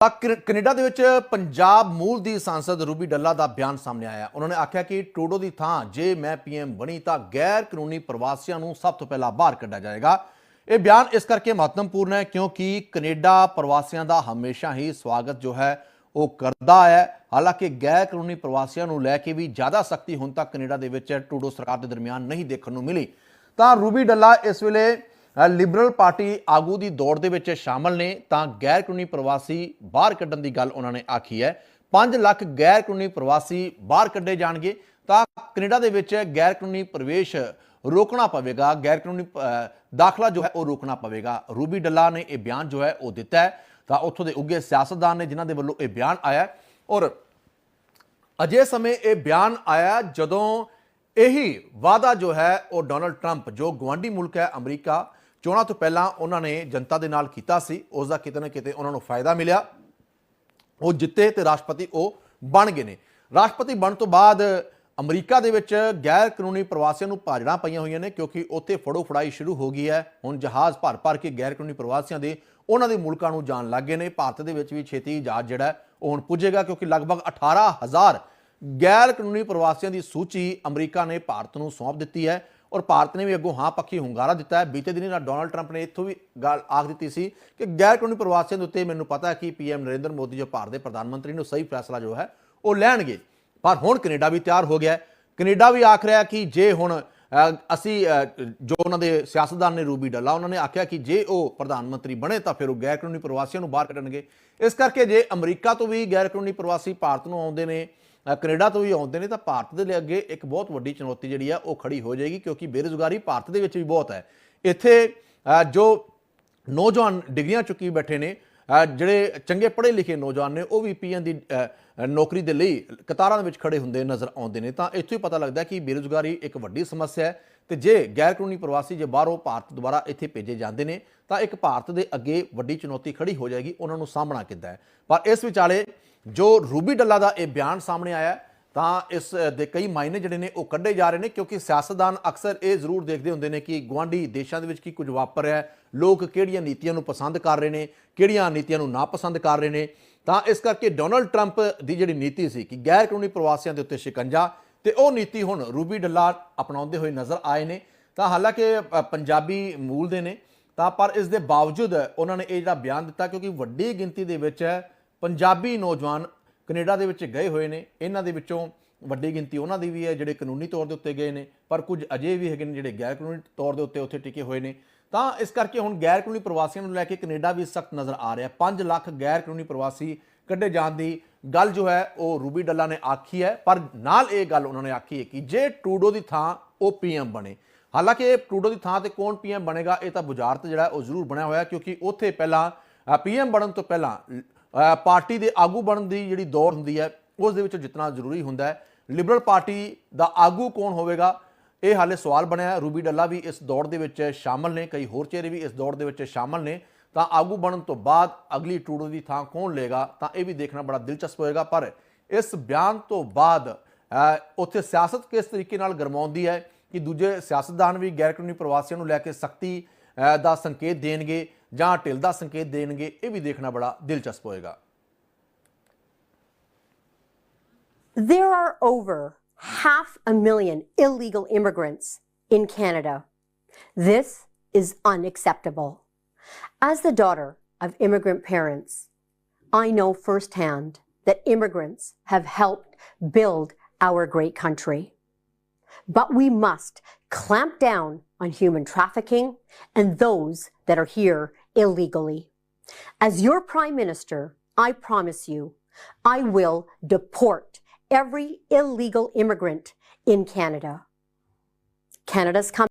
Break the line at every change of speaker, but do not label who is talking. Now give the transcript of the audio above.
ਤਾਂ can- Canada ਦੇ ਵਿੱਚ ਪੰਜਾਬ ਮੂਲ ਦੀ ਸੰਸਦ ਰੂਬੀ ਡੱਲਾ ਦਾ ਬਿਆਨ ਸਾਹਮਣੇ ਆਇਆ। ਉਹਨਾਂ ਨੇ ਆਖਿਆ ਕਿ ਟਰੂਡੋ ਦੀ ਥਾਂ ਜੇ ਮੈਂ ਪੀਐਮ ਬਣੀ ਤਾਂ ਗੈਰ ਕਾਨੂੰਨੀ ਪ੍ਰਵਾਸੀਆਂ ਨੂੰ ਸਭ ਤੋਂ ਪਹਿਲਾਂ ਬਾਹਰ ਕੱਢਿਆ ਜਾਏਗਾ। ਇਹ ਬਿਆਨ ਇਸ ਕਰਕੇ ਮਹੱਤਵਪੂਰਨ ਹੈ ਕਿਉਂਕਿ ਕੈਨੇਡਾ ਪ੍ਰਵਾਸੀਆਂ ਦਾ ਹਮੇਸ਼ਾ ਹੀ ਸਵਾਗਤ ਜੋ ਹੈ ਉਹ ਕਰਦਾ ਹੈ। ਹਾਲਾਂਕਿ ਗੈਰ ਕਾਨੂੰਨੀ ਪ੍ਰਵਾਸੀਆਂ ਨੂੰ ਲੈ ਕੇ ਵੀ ਜ਼ਿਆਦਾ ਸਖਤੀ ਹੁਣ ਤੱਕ ਕੈਨੇਡਾ ਦੇ ਵਿੱਚ ਟਰੂਡੋ ਸਰਕਾਰ ਦੇ ਦਰਮਿਆਨ ਨਹੀਂ ਦੇਖਣ ਨੂੰ ਮਿਲੀ। ਤਾਂ ਰੂਬੀ ਡੱਲਾ ਇਸ ਵੇਲੇ ਲਿਬਰਲ ਪਾਰਟੀ ਆਗੂ ਦੀ ਦੌੜ ਦੇ ਵਿੱਚ ਸ਼ਾਮਲ ਨੇ, ਤਾਂ ਗੈਰ ਕਾਨੂੰਨੀ ਪ੍ਰਵਾਸੀ ਬਾਹਰ ਕੱਢਣ ਦੀ ਗੱਲ ਉਹਨਾਂ ਨੇ ਆਖੀ ਹੈ। 5 ਲੱਖ ਗੈਰ ਕਾਨੂੰਨੀ ਪ੍ਰਵਾਸੀ ਬਾਹਰ ਕੱਢੇ ਜਾਣਗੇ, ਤਾਂ ਕੈਨੇਡਾ ਦੇ ਵਿੱਚ ਗੈਰ ਕਾਨੂੰਨੀ ਪ੍ਰਵੇਸ਼ ਰੋਕਣਾ ਪਵੇਗਾ। ਗੈਰ ਕਾਨੂੰਨੀ ਦਾਖਲਾ ਜੋ ਹੈ, ਉਹ ਰੋਕਣਾ ਪਵੇਗਾ। ਰੂਬੀ ਡੱਲਾ ਨੇ ਇਹ ਬਿਆਨ ਜੋ ਹੈ, ਉਹ ਦਿੱਤਾ ਹੈ। ਤਾਂ ਉੱਥੋਂ ਦੇ ਉੱਗੇ ਸਿਆਸਤਦਾਨ ਨੇ ਜਿਨ੍ਹਾਂ ਦੇ ਵੱਲੋਂ ਇਹ ਬਿਆਨ ਆਇਆ ਔਰ ਅਜੇ ਸਮੇਂ ਇਹ ਬਿਆਨ ਆਇਆ ਜਦੋਂ ਇਹੀ ਵਾਅਦਾ ਜੋ ਹੈ, ਉਹ ਡੋਨਲਡ ਟਰੰਪ ਜੋ ਗਵਾਂਢੀ ਮੁਲਕ ਹੈ ਅਮਰੀਕਾ ਚੋਣਾਂ ਤੋਂ ਪਹਿਲਾਂ ਉਹਨਾਂ ਨੇ ਜਨਤਾ ਦੇ ਨਾਲ ਕੀਤਾ ਸੀ ਉਸ ਦਾ ਕਿਤੇ ਨਾ ਕਿਤੇ ਉਹਨਾਂ ਨੂੰ ਫਾਇਦਾ ਮਿਲਿਆ। ਉਹ ਜਿੱਤੇ ਤੇ ਰਾਸ਼ਟਰਪਤੀ ਉਹ ਬਣ ਗਏ ਨੇ। ਰਾਸ਼ਟਰਪਤੀ ਬਣਨ ਤੋਂ ਬਾਅਦ ਅਮਰੀਕਾ ਦੇ ਵਿੱਚ ਗੈਰ ਕਾਨੂੰਨੀ ਪ੍ਰਵਾਸੀਆਂ ਨੂੰ ਭਾਜੜਾਂ ਪਈਆਂ ਹੋਈਆਂ ਨੇ, ਕਿਉਂਕਿ ਉੱਥੇ ਫੜੋ ਫੜਾਈ ਸ਼ੁਰੂ ਹੋ ਗਈ ਹੈ। ਹੁਣ ਜਹਾਜ਼ ਭਰ ਭਰ ਕੇ ਗੈਰ ਕਾਨੂੰਨੀ ਪ੍ਰਵਾਸੀਆਂ ਦੇ ਉਹਨਾਂ ਦੇ ਮੁਲਕਾਂ ਨੂੰ ਜਾਣ ਲੱਗੇ ਨੇ। ਭਾਰਤ ਦੇ ਵਿੱਚ ਵੀ ਛੇਤੀ ਜਹਾਜ਼ ਜਿਹੜਾ ਉਹ ਹੁਣ ਪੁੱਜੇਗਾ, ਕਿਉਂਕਿ ਲਗਭਗ 18000 ਗੈਰ ਕਾਨੂੰਨੀ ਪ੍ਰਵਾਸੀਆਂ ਦੀ ਸੂਚੀ ਅਮਰੀਕਾ ਨੇ ਭਾਰਤ ਨੂੰ ਸੌਂਪ ਦਿੱਤੀ ਹੈ। ਔਰ ਭਾਰਤ ਨੇ ਵੀ ਅੱਗੋਂ ਹਾਂ ਪੱਖੀ ਹੁੰਗਾਰਾ ਦਿੱਤਾ ਹੈ। ਬੀਤੇ ਦਿਨੀ ਨਾਲ ਡੋਨਲਡ ਟਰੰਪ ਨੇ ਇੱਥੋਂ ਵੀ ਗੱਲ ਆਖ ਦਿੱਤੀ ਸੀ ਕਿ ਗੈਰ ਕਾਨੂੰਨੀ ਪ੍ਰਵਾਸੀਆਂ ਦੇ ਉੱਤੇ ਮੈਨੂੰ ਪਤਾ ਹੈ ਕਿ ਪੀਐਮ ਨਰਿੰਦਰ ਮੋਦੀ ਜੋ ਭਾਰਤ ਦੇ ਪ੍ਰਧਾਨ ਮੰਤਰੀ ਨੂੰ ਸਹੀ ਫੈਸਲਾ ਜੋ ਹੈ ਉਹ ਲੈਣਗੇ। ਪਰ ਹੁਣ ਕੈਨੇਡਾ ਵੀ ਤਿਆਰ ਹੋ ਗਿਆ ਹੈ। ਕੈਨੇਡਾ ਵੀ ਆਖ ਰਿਹਾ ਕਿ ਜੇ ਹੁਣ ਅਸੀਂ ਜੋ ਉਹਨਾਂ ਦੇ ਸਿਆਸਤਦਾਨ ਨੇ ਰੂਬੀ ਡੱਲਾ, ਉਹਨਾਂ ਨੇ ਆਖਿਆ ਕਿ ਜੇ ਉਹ ਪ੍ਰਧਾਨ ਮੰਤਰੀ ਬਣੇ ਤਾਂ ਫਿਰ ਉਹ ਗੈਰ ਕਾਨੂੰਨੀ ਪ੍ਰਵਾਸੀਆਂ ਨੂੰ ਬਾਹਰ ਕੱਢਣਗੇ। ਇਸ ਕਰਕੇ ਜੇ ਅਮਰੀਕਾ ਤੋਂ ਵੀ ਗੈਰ ਕਾਨੂੰਨੀ ਪ੍ਰਵਾਸੀ ਭਾਰਤ ਨੂੰ ਆਉਂਦੇ ਨੇ ਕੈਨੇਡਾ ਤੋਂ ਵੀ ਆਉਂਦੇ ਨੇ, ਤਾਂ ਭਾਰਤ ਦੇ ਲਈ ਅੱਗੇ ਇੱਕ ਬਹੁਤ ਵੱਡੀ ਚੁਣੌਤੀ ਜਿਹੜੀ ਆ, ਉਹ ਖੜੀ ਹੋ ਜਾਏਗੀ, ਕਿਉਂਕਿ ਬੇਰੁਜ਼ਗਾਰੀ ਭਾਰਤ ਦੇ ਵਿੱਚ ਵੀ ਬਹੁਤ ਹੈ। ਇੱਥੇ ਜੋ ਨੌਜਵਾਨ ਡਿਗਰੀਆਂ ਚੁੱਕੀ ਬੈਠੇ ਨੇ ਜਿਹੜੇ ਚੰਗੇ ਪੜ੍ਹੇ ਲਿਖੇ ਨੌਜਵਾਨ ਨੇ, ਉਹ ਵੀ ਪੀਐਨ ਦੀ ਨੌਕਰੀ ਦੇ ਲਈ ਕਤਾਰਾਂ ਦੇ ਵਿੱਚ ਖੜੇ ਹੁੰਦੇ ਨਜ਼ਰ ਆਉਂਦੇ ਨੇ। ਤਾਂ ਇੱਥੋਂ ਹੀ ਪਤਾ ਲੱਗਦਾ ਕਿ ਬੇਰੁਜ਼ਗਾਰੀ ਇੱਕ ਵੱਡੀ ਸਮੱਸਿਆ ਹੈ ਤੇ ਜੇ ਗੈਰ ਕਾਨੂੰਨੀ ਪ੍ਰਵਾਸੀ ਜੇ ਬਾਹਰੋਂ ਭਾਰਤ ਦੁਆਰਾ ਇੱਥੇ ਭੇਜੇ ਜਾਂਦੇ ਨੇ, ਤਾਂ ਇੱਕ ਭਾਰਤ ਦੇ ਅੱਗੇ ਵੱਡੀ ਚੁਣੌਤੀ ਖੜੀ ਹੋ ਜਾਏਗੀ, ਉਹਨਾਂ ਨੂੰ ਸਾਹਮਣਾ ਕਿੱਦਾਂ ਹੈ। ਪਰ ਇਸ ਵਿਚਾਲੇ ਜੋ ਰੂਬੀ ਡੱਲਾ ਦਾ ਇਹ ਬਿਆਨ ਸਾਹਮਣੇ ਆਇਆ ਤਾਂ ਇਸ ਦੇ ਕਈ ਮਾਇਨੇ ਜਿਹੜੇ ਨੇ ਉਹ ਕੱਢੇ ਜਾ ਰਹੇ ਨੇ, ਕਿਉਂਕਿ ਸਿਆਸਤਦਾਨ ਅਕਸਰ ਇਹ ਜ਼ਰੂਰ ਦੇਖਦੇ ਹੁੰਦੇ ਨੇ ਕਿ ਗਵਾਂਢੀ ਦੇਸ਼ਾਂ ਦੇ ਵਿੱਚ ਕੀ ਕੁਝ ਵਾਪਰ ਰਿਹਾ ਹੈ, ਲੋਕ ਕਿਹੜੀਆਂ ਨੀਤੀਆਂ ਨੂੰ ਪਸੰਦ ਕਰ ਰਹੇ ਨੇ, ਕਿਹੜੀਆਂ ਨੀਤੀਆਂ ਨੂੰ ਨਾਪਸੰਦ ਕਰ ਰਹੇ ਨੇ। ਤਾਂ ਇਸ ਕਰਕੇ ਡੋਨਲਡ ਟਰੰਪ ਦੀ ਜਿਹੜੀ ਨੀਤੀ ਸੀ ਕਿ ਗੈਰ ਕਾਨੂੰਨੀ ਪ੍ਰਵਾਸੀਆਂ ਦੇ ਉੱਤੇ ਸ਼ਿਕੰਜਾ, ਤੇ ਉਹ ਨੀਤੀ ਹੁਣ ਰੂਬੀ ਡੱਲਾ ਅਪਣਾਉਂਦੇ ਹੋਏ ਨਜ਼ਰ ਆਏ ਨੇ। ਤਾਂ ਹਾਲਾਂਕਿ ਪੰਜਾਬੀ ਮੂਲ ਦੇ ਨੇ। ਤਾਂ ਪਰ ਇਸ ਦੇ ਬਾਵਜੂਦ ਉਹਨਾਂ ਨੇ ਇਹ ਜਿਹੜਾ ਬਿਆਨ ਦਿੱਤਾ, ਕਿਉਂਕਿ ਵੱਡੀ ਗਿਣਤੀ ਦੇ ਵਿੱਚ ਪੰਜਾਬੀ ਨੌਜਵਾਨ ਕੈਨੇਡਾ ਦੇ ਵਿੱਚ ਗਏ ਹੋਏ ਨੇ। ਇਹਨਾਂ ਦੇ ਵਿੱਚੋਂ ਵੱਡੀ ਗਿਣਤੀ ਉਹਨਾਂ ਦੀ ਵੀ ਹੈ, ਜਿਹੜੇ ਕਾਨੂੰਨੀ ਤੌਰ ਦੇ ਉੱਤੇ ਗਏ ਨੇ, ਪਰ ਕੁਝ ਅਜੇ ਵੀ ਹੈਗੇ ਨੇ ਜਿਹੜੇ ਗੈਰ ਕਾਨੂੰਨੀ ਤੌਰ ਦੇ ਉੱਤੇ ਉੱਥੇ ਟਿਕੇ ਹੋਏ ਨੇ। ਤਾਂ ਇਸ ਕਰਕੇ ਹੁਣ ਗੈਰ ਕਾਨੂੰਨੀ ਪ੍ਰਵਾਸੀਆਂ ਨੂੰ ਲੈ ਕੇ ਕੈਨੇਡਾ ਵੀ ਸਖਤ ਨਜ਼ਰ ਆ ਰਿਹਾ। 5 ਲੱਖ ਗੈਰ ਕਾਨੂੰਨੀ ਪ੍ਰਵਾਸੀ ਕੱਢੇ ਜਾਣ ਦੀ ਗੱਲ ਜੋ ਹੈ, ਉਹ ਰੂਬੀ ਡੱਲਾ ਨੇ ਆਖੀ ਹੈ। ਪਰ ਨਾਲ ਇਹ ਗੱਲ ਉਹਨਾਂ ਨੇ ਆਖੀ ਹੈ ਕਿ ਜੇ ਟਰੂਡੋ ਦੀ ਥਾਂ ਉਹ ਪੀਐਮ ਬਣੇ। ਹਾਲਾਂਕਿ ਇਹ ਟਰੂਡੋ ਦੀ ਥਾਂ ਤੇ ਕੌਣ ਪੀਐਮ ਬਣੇਗਾ, ਇਹ ਤਾਂ ਬੁਝਾਰਤ ਜਿਹੜਾ ਉਹ ਜ਼ਰੂਰ ਬਣਿਆ ਹੋਇਆ ਕਿਉਂਕਿ ਉੱਥੇ ਪਹਿਲਾਂ ਪੀਐਮ ਬਣਨ ਤੋਂ ਪਹਿਲਾਂ ਪਾਰਟੀ ਦੇ ਆਗੂ ਬਣਨ ਦੀ ਜਿਹੜੀ ਦੌੜ ਹੁੰਦੀ ਹੈ, ਉਸ ਦੇ ਵਿੱਚ ਜਿੱਤਣਾ ਜ਼ਰੂਰੀ ਹੁੰਦਾ ਹੈ। ਲਿਬਰਲ ਪਾਰਟੀ ਦਾ ਆਗੂ ਕੌਣ ਹੋਵੇਗਾ? ਇਹ ਹਾਲੇ ਸਵਾਲ ਬਣਿਆ ਰੂਬੀ ਡੱਲਾ ਵੀ ਇਸ ਦੌੜ ਦੇ ਵਿੱਚ ਸ਼ਾਮਲ ਨੇ, ਕਈ ਹੋਰ ਚਿਹਰੇ ਵੀ ਇਸ ਦੌੜ ਦੇ ਵਿੱਚ ਸ਼ਾਮਲ ਨੇ। ਤਾਂ ਆਗੂ ਬਣਨ ਤੋਂ ਬਾਅਦ ਅਗਲੀ ਟਰੂਡੋ ਦੀ ਥਾਂ ਕੌਣ ਲਏਗਾ? ਤਾਂ ਇਹ ਵੀ ਦੇਖਣਾ ਬੜਾ ਦਿਲਚਸਪ ਹੋਏਗਾ। ਪਰ ਇਸ ਬਿਆਨ ਤੋਂ ਬਾਅਦ ਉੱਥੇ ਸਿਆਸਤ ਕਿਸ ਤਰੀਕੇ ਨਾਲ ਗਰਮਾਉਂਦੀ ਹੈ ਕਿ ਦੂਜੇ ਸਿਆਸਤਦਾਨ ਵੀ ਗੈਰ ਕਾਨੂੰਨੀ ਪ੍ਰਵਾਸੀਆਂ ਨੂੰ ਲੈ ਕੇ ਸਖਤੀ ਦਾ ਸੰਕੇਤ ਦੇਣਗੇ? ਜਾਂ ਢਿੱਲ ਦਾ ਸੰਕੇਤ ਦੇਣਗੇ ਇਹ ਵੀ ਦੇਖਣਾ ਬੜਾ ਦਿਲਚਸਪ ਹੋਏਗਾ
There are over half a million illegal immigrants in Canada. This is unacceptable. As the daughter of immigrant parents, I know firsthand that immigrants have helped build our great country. But we must clamp down on human trafficking and those that are here illegally. As your Prime Minister, I promise you, I will deport every illegal immigrant in Canada. Canada's coming.